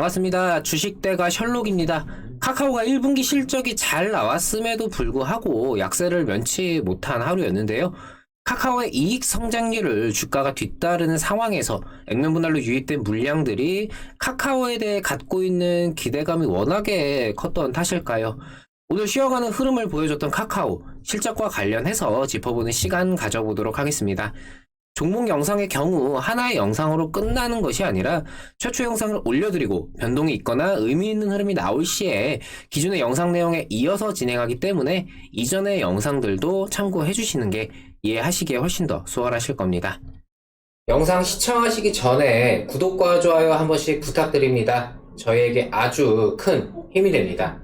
반갑습니다. 주식대가 셜록입니다. 카카오가 1분기 실적이 잘 나왔음에도 불구하고 약세를 면치 못한 하루였는데요. 카카오의 이익 성장률을 주가가 뒤따르는 상황에서 액면 분할로 유입된 물량들이 카카오에 대해 갖고 있는 기대감이 워낙에 컸던 탓일까요? 오늘 쉬어가는 흐름을 보여줬던 카카오 실적과 관련해서 짚어보는 시간 가져보도록 하겠습니다. 종목 영상의 경우 하나의 영상으로 끝나는 것이 아니라 최초 영상을 올려드리고 변동이 있거나 의미 있는 흐름이 나올 시에 기존의 영상 내용에 이어서 진행하기 때문에 이전의 영상들도 참고해 주시는 게 이해하시기에 훨씬 더 수월하실 겁니다. 영상 시청하시기 전에 구독과 좋아요 한 번씩 부탁드립니다. 저희에게 아주 큰 힘이 됩니다.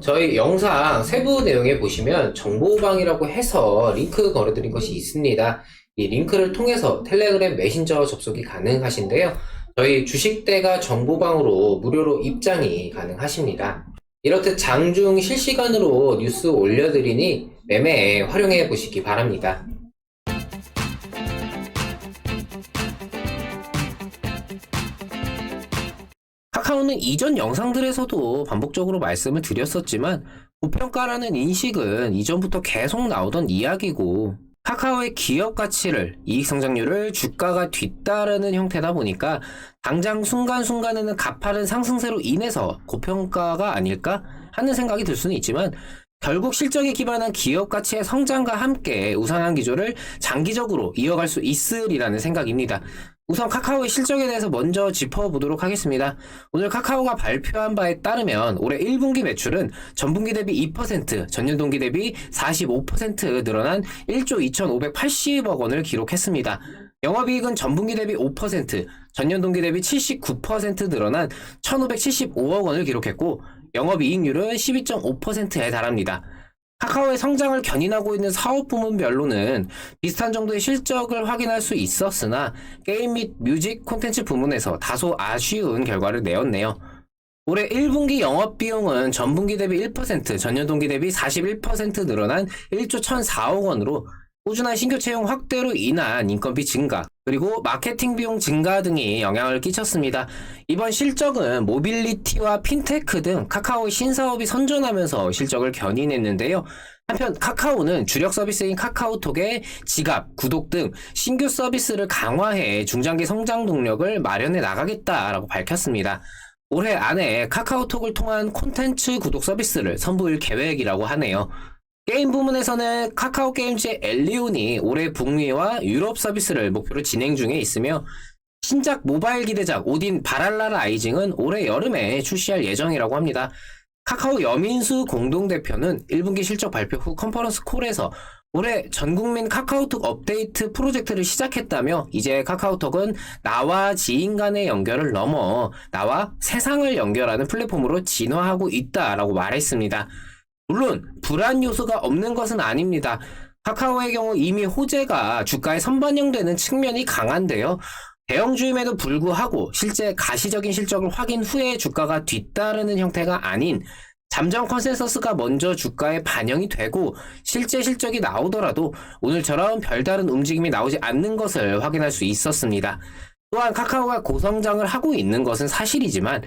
저희 영상 세부 내용에 보시면 정보방이라고 해서 링크 걸어드린 것이 있습니다. 이 링크를 통해서 텔레그램 메신저 접속이 가능하신데요. 저희 주식대가 정보방으로 무료로 입장이 가능하십니다. 이렇듯 장중 실시간으로 뉴스 올려드리니 매매에 활용해 보시기 바랍니다. 카카오는 이전 영상들에서도 반복적으로 말씀을 드렸었지만 고평가라는 인식은 이전부터 계속 나오던 이야기고 카카오의 기업 가치를 이익 성장률을 주가가 뒤따르는 형태다 보니까 당장 순간순간에는 가파른 상승세로 인해서 고평가가 아닐까 하는 생각이 들 수는 있지만 결국 실적에 기반한 기업 가치의 성장과 함께 우상한 기조를 장기적으로 이어갈 수 있으리라는 생각입니다. 우선 카카오의 실적에 대해서 먼저 짚어보도록 하겠습니다. 오늘 카카오가 발표한 바에 따르면 올해 1분기 매출은 전분기 대비 2%, 전년 동기 대비 45% 늘어난 1조 2,580억 원을 기록했습니다. 영업이익은 전분기 대비 5%, 전년 동기 대비 79% 늘어난 1,575억 원을 기록했고 영업이익률은 12.5%에 달합니다. 카카오의 성장을 견인하고 있는 사업 부문별로는 비슷한 정도의 실적을 확인할 수 있었으나 게임 및 뮤직 콘텐츠 부문에서 다소 아쉬운 결과를 내었네요. 올해 1분기 영업 비용은 전분기 대비 1%, 전년 동기 대비 41% 늘어난 1조 1,004억 원으로 꾸준한 신규 채용 확대로 인한 인건비 증가, 그리고 마케팅 비용 증가 등이 영향을 끼쳤습니다. 이번 실적은 모빌리티와 핀테크 등 카카오의 신사업이 선전하면서 실적을 견인했는데요. 한편 카카오는 주력 서비스인 카카오톡의 지갑, 구독 등 신규 서비스를 강화해 중장기 성장 동력을 마련해 나가겠다라고 밝혔습니다. 올해 안에 카카오톡을 통한 콘텐츠 구독 서비스를 선보일 계획이라고 하네요. 게임 부문에서는 카카오 게임즈의 엘리온이 올해 북미와 유럽 서비스를 목표로 진행 중에 있으며 신작 모바일 기대작 오딘 바랄라 라이징은 올해 여름에 출시할 예정이라고 합니다. 카카오 여민수 공동대표는 1분기 실적 발표 후 컨퍼런스 콜에서 올해 전국민 카카오톡 업데이트 프로젝트를 시작했다며 이제 카카오톡은 나와 지인 간의 연결을 넘어 나와 세상을 연결하는 플랫폼으로 진화하고 있다라고 말했습니다. 물론 불안 요소가 없는 것은 아닙니다. 카카오의 경우 이미 호재가 주가에 선반영되는 측면이 강한데요. 대형주임에도 불구하고 실제 가시적인 실적을 확인 후에 주가가 뒤따르는 형태가 아닌 잠정 컨센서스가 먼저 주가에 반영이 되고 실제 실적이 나오더라도 오늘처럼 별다른 움직임이 나오지 않는 것을 확인할 수 있었습니다. 또한 카카오가 고성장을 하고 있는 것은 사실이지만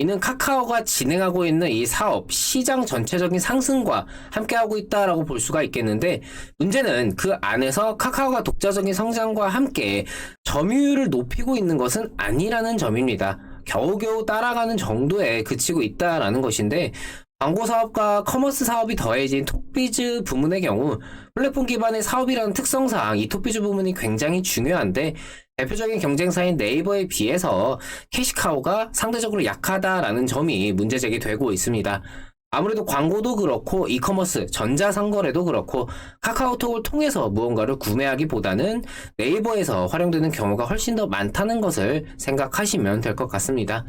이는 카카오가 진행하고 있는 이 사업, 시장 전체적인 상승과 함께하고 있다라고 볼 수가 있겠는데, 문제는 그 안에서 카카오가 독자적인 성장과 함께 점유율을 높이고 있는 것은 아니라는 점입니다. 겨우겨우 따라가는 정도에 그치고 있다라는 것인데, 광고 사업과 커머스 사업이 더해진 톡비즈 부문의 경우 플랫폼 기반의 사업이라는 특성상 이 톡비즈 부문이 굉장히 중요한데 대표적인 경쟁사인 네이버에 비해서 캐시카우가 상대적으로 약하다라는 점이 문제 제기되고 있습니다. 아무래도 광고도 그렇고 이커머스, 전자상거래도 그렇고 카카오톡을 통해서 무언가를 구매하기보다는 네이버에서 활용되는 경우가 훨씬 더 많다는 것을 생각하시면 될 것 같습니다.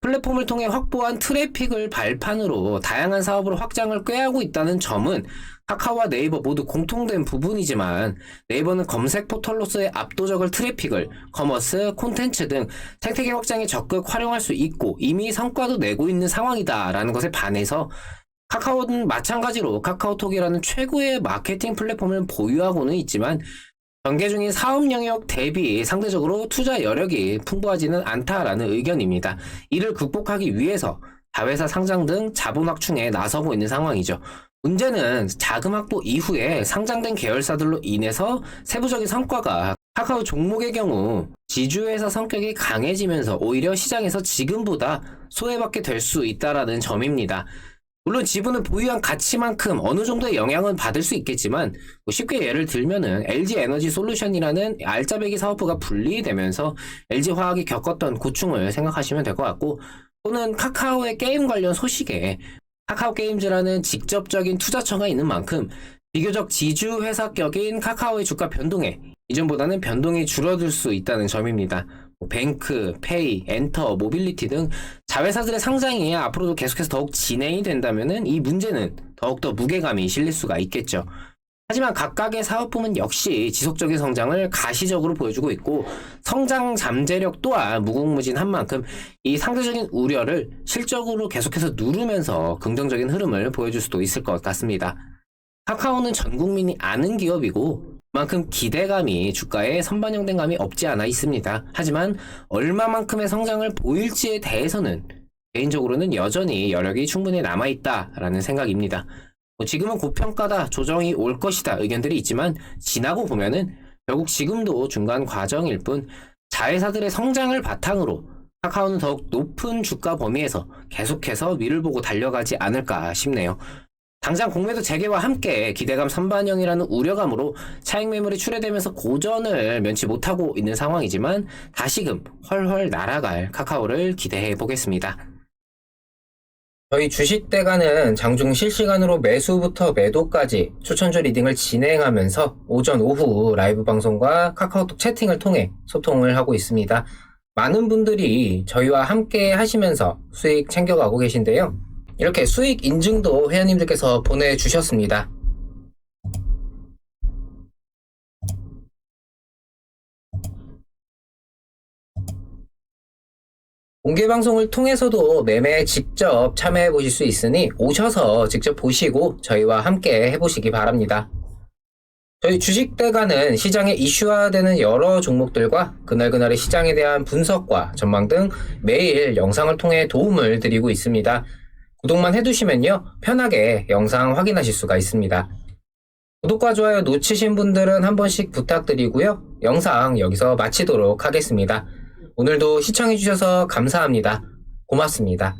플랫폼을 통해 확보한 트래픽을 발판으로 다양한 사업으로 확장을 꾀하고 있다는 점은 카카오와 네이버 모두 공통된 부분이지만 네이버는 검색 포털로서의 압도적을 트래픽을 커머스, 콘텐츠 등 생태계 확장에 적극 활용할 수 있고 이미 성과도 내고 있는 상황이다라는 것에 반해서 카카오는 마찬가지로 카카오톡이라는 최고의 마케팅 플랫폼을 보유하고는 있지만 전개 중인 사업 영역 대비 상대적으로 투자 여력이 풍부하지는 않다라는 의견입니다. 이를 극복하기 위해서 자회사 상장 등 자본 확충에 나서고 있는 상황이죠. 문제는 자금 확보 이후에 상장된 계열사들로 인해서 세부적인 성과가 카카오 종목의 경우 지주회사 성격이 강해지면서 오히려 시장에서 지금보다 소외받게 될 수 있다라는 점입니다. 물론 지분을 보유한 가치만큼 어느 정도의 영향은 받을 수 있겠지만 뭐 쉽게 예를 들면은 LG 에너지 솔루션이라는 알짜배기 사업부가 분리되면서 LG 화학이 겪었던 고충을 생각하시면 될 것 같고 또는 카카오의 게임 관련 소식에 카카오 게임즈라는 직접적인 투자처가 있는 만큼 비교적 지주 회사격인 카카오의 주가 변동에 이전보다는 변동이 줄어들 수 있다는 점입니다. 뭐 뱅크, 페이, 엔터, 모빌리티 등 자회사들의 상장이 앞으로도 계속해서 더욱 진행이 된다면 이 문제는 더욱더 무게감이 실릴 수가 있겠죠. 하지만 각각의 사업부문 역시 지속적인 성장을 가시적으로 보여주고 있고 성장 잠재력 또한 무궁무진한 만큼 이 상대적인 우려를 실적으로 계속해서 누르면서 긍정적인 흐름을 보여줄 수도 있을 것 같습니다. 카카오는 전 국민이 아는 기업이고 만큼 기대감이 주가에 선반영된 감이 없지 않아 있습니다. 하지만 얼마만큼의 성장을 보일지에 대해서는 개인적으로는 여전히 여력이 충분히 남아있다라는 생각입니다. 뭐 지금은 고평가다, 조정이 올 것이다 의견들이 있지만 지나고 보면은 결국 지금도 중간 과정일 뿐 자회사들의 성장을 바탕으로 카카오는 더욱 높은 주가 범위에서 계속해서 위를 보고 달려가지 않을까 싶네요. 당장 공매도 재개와 함께 기대감 선반영이라는 우려감으로 차익 매물이 출회되면서 고전을 면치 못하고 있는 상황이지만 다시금 훨훨 날아갈 카카오를 기대해 보겠습니다. 저희 주식대가는 장중 실시간으로 매수부터 매도까지 추천주 리딩을 진행하면서 오전, 오후 라이브 방송과 카카오톡 채팅을 통해 소통을 하고 있습니다. 많은 분들이 저희와 함께 하시면서 수익 챙겨가고 계신데요. 이렇게 수익 인증도 회원님들께서 보내주셨습니다. 공개 방송을 통해서도 매매에 직접 참여해 보실 수 있으니 오셔서 직접 보시고 저희와 함께 해보시기 바랍니다. 저희 주식대가는 시장에 이슈화되는 여러 종목들과 그날그날의 시장에 대한 분석과 전망 등 매일 영상을 통해 도움을 드리고 있습니다. 구독만 해두시면요 편하게 영상 확인하실 수가 있습니다. 구독과 좋아요 놓치신 분들은 한 번씩 부탁드리고요. 영상 여기서 마치도록 하겠습니다. 오늘도 시청해주셔서 감사합니다. 고맙습니다.